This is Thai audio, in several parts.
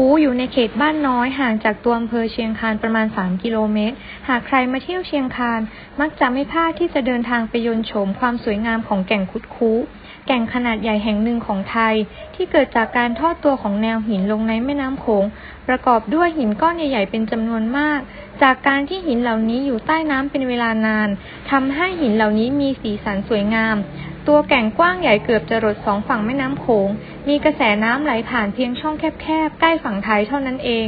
คูอยู่ในเขตบ้านน้อยห่างจากตัวอำเภอเชียงคานประมาณ 3 กิโลเมตร หากใครมาเที่ยวเชียงคาน มักจะไม่พลาดที่จะเดินทางไปยนโฉมความสวยงามของแก่งคุดคูแก่งขนาดใหญ่แห่งหนึ่งของไทย ที่เกิดจากการทอดตัวของแนวหินลงในแม่น้ำโขง ประกอบด้วยหินก้อนใหญ่ๆเป็นจำนวนมาก จากการที่หินเหล่านี้อยู่ใต้น้ำเป็นเวลานานทำให้หินเหล่านี้มีสีสันสวยงาม ตัวแก่งกว้างใหญ่เกือบจะรดสองฝั่งแม่น้ำโขง มีกระแสน้ำไหลผ่านเพียงช่องแคบๆ ใกล้ฝั่งไทยเท่านั้นเอง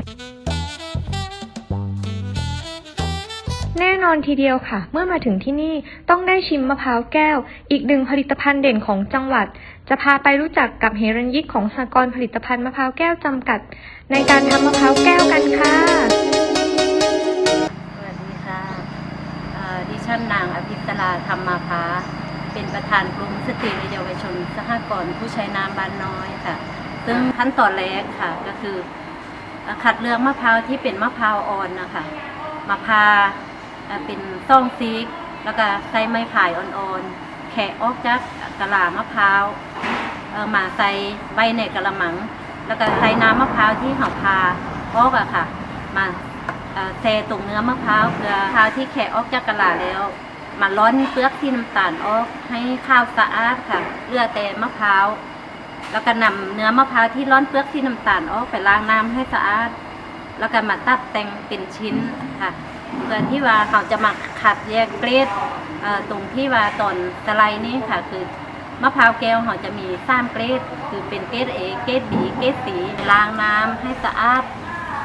แน่นอนทีเดียวค่ะ เมื่อมาถึงที่นี่ต้องได้ชิมมะพร้าวแก้ว อีกหนึ่งผลิตภัณฑ์เด่นของจังหวัด จะพาไปรู้จักกับเฮรัญยิกของสหกรณ์ผลิตภัณฑ์มะพร้าวแก้วจำกัด ในการทำมะพร้าวแก้วกันค่ะสวัสดีค่ะดิฉันนางอภิสราธรรมาภา เป็นประธานกลุ่มสตรีและเยาวชนสหกรณ์ผู้ใช้น้ำบ้านน้อยค่ะ ซึ่งขั้นตอนแรกค่ะก็คือเอ่อคัดเลือกมะพร้าวที่เป็นมะพร้าวอ่อนนะคะมาพาเอ่อเป็นซ่องซีก แล้วก็ใส่ไม้ไผ่อ่อนๆแขะออกจากกะลามะพร้าวเอ่อมาใส่ใบในกระมัง แล้วก็ใส่น้ำมะพร้าวที่เขาพาออกอะค่ะ มาเอ่อเซตรงเนื้อมะพร้าวเพื่อข้าวที่แขะออกจากกะลาแล้ว มาร้อนเปลือกที่น้ำตาลออกให้ข้าวสะอาดค่ะเลือแต่มะพร้าวแล้วก็นำเนื้อมะพร้าวที่ร้อนเปลือกที่น้ำตาลออกไปล้างน้ำให้สะอาด แล้วก็มาตัดแต่งเป็นชิ้นค่ะเพื่อที่ว่าเขาจะมาขัดแยกเกรดตรงที่ว่าตอนสไลด์นี้ค่ะ คือมะพร้าวแก้วเขาจะมีสามเกรด คือเป็นเกรดเอเกรดบีเกรดสีล้างน้ำให้สะอาด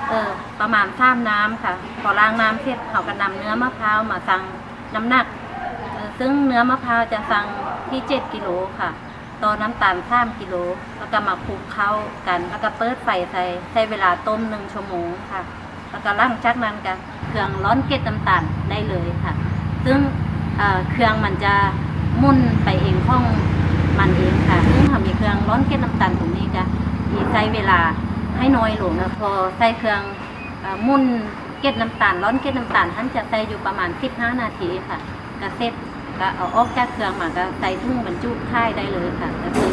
เออประมาณซ้ำน้ำค่ะ พอล้างน้ำเสร็จเขาก็นำเนื้อมะพร้าวมาสั่งน้ำหนัก ซึ่งเนื้อมะพร้าวจะสั่งที่ 7 กิโลค่ะต่อน้ำตาล3กิโล แล้วก็มาคลุกเข้ากัน แล้วก็เปิดไฟใส่ใช้เวลาต้มหนึ่งชั่วโมงค่ะ แล้วก็ล่างจากนั้นก็เครื่องร้อนเกล็ดน้ำตาลได้เลยค่ะ ซึ่งเเครื่องมันจะมุ่นไปเองห้องมันเองค่ะ ซึ่งทำมีเครื่องร้อนเกล็ดน้ำตาลตรงนี้จะมีใช้เวลาให้น้อยลงนะพอใส่เครื่องอมุ่นเกล็ดน้ำตาลร้อนเกล็ดน้ำตาลท่านจะใส่อยู่ประมาณ 15 นาทีค่ะก็เสร็จ ก็เอาออกจากเครื่องมาก็ใส่ถุงบรรจุค่ายได้เลยค่ะก็คือ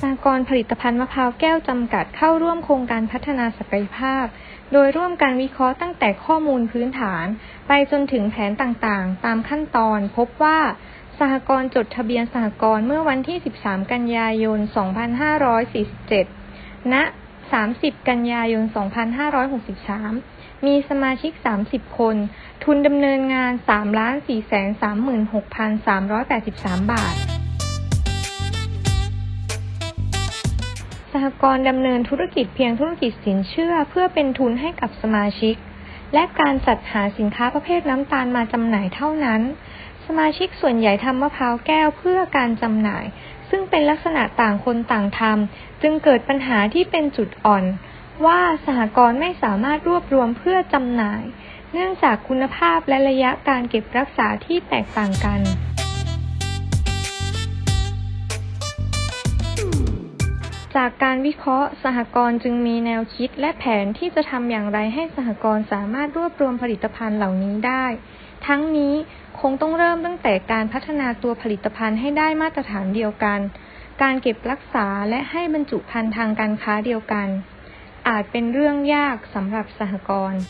สหกรณ์ผลิตภัณฑ์มะพร้าวแก้วจำกัดเข้าร่วมโครงการพัฒนาศักยภาพ โดยร่วมกันวิเคราะห์ตั้งแต่ข้อมูลพื้นฐาน ไปจนถึงแผนต่างๆ ตามขั้นตอนพบว่าสหกรณ์จดทะเบียนสหกรณ์เมื่อวันที่ 13 กันยายน 2547 ณ 30 กันยายน 2563 มีสมาชิก 30 คน ทุนดำเนินงาน 3,436,383 บาท สหกรณ์ดำเนินธุรกิจเพียงธุรกิจสินเชื่อเพื่อเป็นทุนให้กับสมาชิก และการจัดหาสินค้าประเภทน้ำตาลมาจำหน่ายเท่านั้น สมาชิกส่วนใหญ่ทำมะพร้าวแก้วเพื่อการจำหน่าย ซึ่งเป็นลักษณะต่างคนต่างทำจึงเกิดปัญหาที่เป็นจุดอ่อน ว่าสหกรณ์ไม่สามารถรวบรวมเพื่อจำหน่าย เนื่องจากคุณภาพและระยะการเก็บรักษาที่แตกต่างกัน จากการวิเคราะห์ สหกรณ์จึงมีแนวคิดและแผนที่จะทำอย่างไรให้สหกรณ์สามารถรวบรวมผลิตภัณฑ์เหล่านี้ได้ ทั้งนี้คงต้องเริ่มตั้งแต่การพัฒนาตัวผลิตภัณฑ์ให้ได้มาตรฐานเดียวกัน การเก็บรักษาและให้บรรจุภัณฑ์ทางการค้าเดียวกัน อาจเป็นเรื่องยากสำหรับสหกรณ์